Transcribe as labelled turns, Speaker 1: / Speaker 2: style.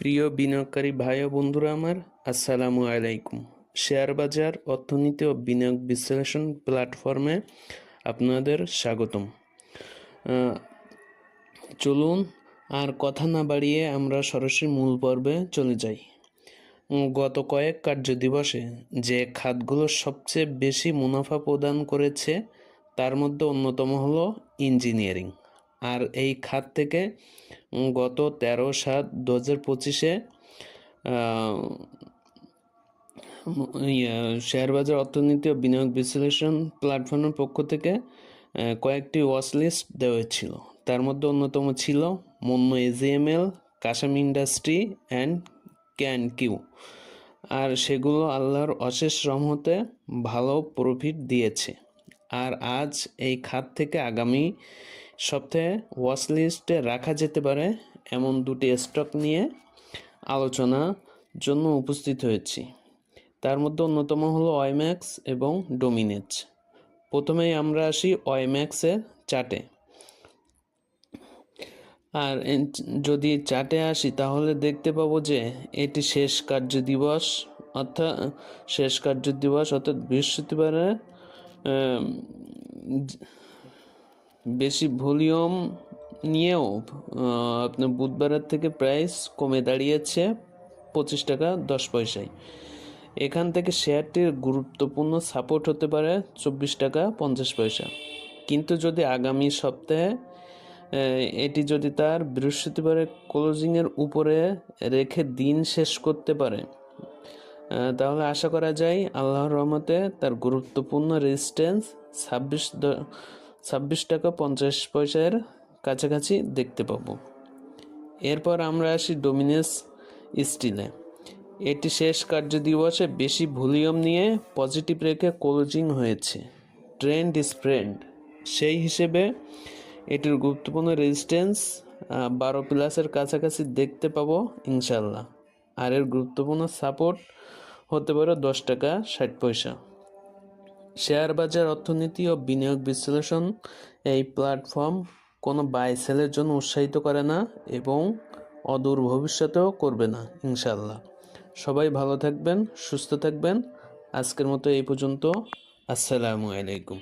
Speaker 1: প্রিয় বিনিয়োগকারী ভাই ও বন্ধুরা আমার, আসসালামু আলাইকুম। শেয়ার বাজার, অর্থনীতি ও বিনিয়োগ বিশ্লেষণ প্ল্যাটফর্মে আপনাদের স্বাগতম। চলুন আর কথা না বাড়িয়ে আমরা সরাসরি মূল পর্বে চলে যাই। গত কয়েক কার্য দিবসে যে খাতগুলো সবচেয়ে বেশি মুনাফা প্রদান করেছে, তার মধ্যে অন্যতম হলো ইঞ্জিনিয়ারিং। আর এই খাত থেকে গত তেরো সাত দু হাজার পঁচিশে শেয়ার বাজার অর্থনীতি ও বিনিয়োগ বিশ্লেষণ প্ল্যাটফর্মের পক্ষ থেকে কয়েকটি ওয়াচ লিস্ট দেওয়া হয়েছিল। তার মধ্যে অন্যতম ছিল মন্য এজিএমএল কাসাম ইন্ডাস্ট্রি অ্যান্ড ক্যান কিউ আর সেগুলো আল্লাহর অশেষ রহমতে ভালো প্রফিট দিয়েছে। আর আজ এই খাত থেকে আগামী সপ্তাহে ওয়াচ লিস্টে রাখা যেতে পারে এমন দুটি স্টক নিয়ে আলোচনার জন্য উপস্থিত হয়েছি। তার মধ্যে অন্যতম হলো ওয়াইম্যাক্স এবং ডোমিনেজ প্রথমেই আমরা আসি ওয়াইম্যাক্সের চার্টে আর যদি চার্টে আসি তাহলে দেখতে পাবো যে এটি শেষ কার্য দিবস অর্থাৎ শেষ কার্য দিবস অর্থাৎ বৃহস্পতিবারে আম, জ- বেশি ভলিউম নিয়েও আপনার বুধবারের থেকে প্রাইস কমে দাঁড়িয়েছে পঁচিশ টাকা দশ পয়সায়। এখান থেকে শেয়ারটির গুরুত্বপূর্ণ সাপোর্ট হতে পারে চব্বিশ টাকা পঞ্চাশ পয়সা। কিন্তু যদি আগামী সপ্তাহে এটি যদি তার বৃহস্পতিবারের ক্লোজিংয়ের উপরে রেখে দিন শেষ করতে পারে তাহলে আশা করা যায় আল্লাহর রহমতে তার গুরুত্বপূর্ণ রেজিস্ট্যান্স ছাব্বিশ ছাব্বিশ টাকা পঞ্চাশ পয়সার কাছাকাছি দেখতে পাবো। এরপর আমরা আসি ডোমিনেস স্টিলে এটি শেষ কার্য দিবসে বেশি ভলিউম নিয়ে পজিটিভ রেখে ক্লোজিং হয়েছে। ট্রেন্ড স্প্রেন্ড সেই হিসেবে এটির গুরুত্বপূর্ণ রেজিস্ট্যান্স বারো প্লাসের কাছাকাছি দেখতে পাবো ইনশাল্লাহ আর এর গুরুত্বপূর্ণ সাপোর্ট হতে পারে দশ টাকা ষাট পয়সা। শেয়ার বাজার অর্থনীতি ও বিনিয়োগ বিশ্লেষণ এই প্ল্যাটফর্ম কোনো বাই সেলের জন্য উৎসাহিত করে না এবং অদূর ভবিষ্যতেও করবে না ইনশাল্লাহ সবাই ভালো থাকবেন, সুস্থ থাকবেন। আজকের মতো এই পর্যন্ত। আসসালামু আলাইকুম।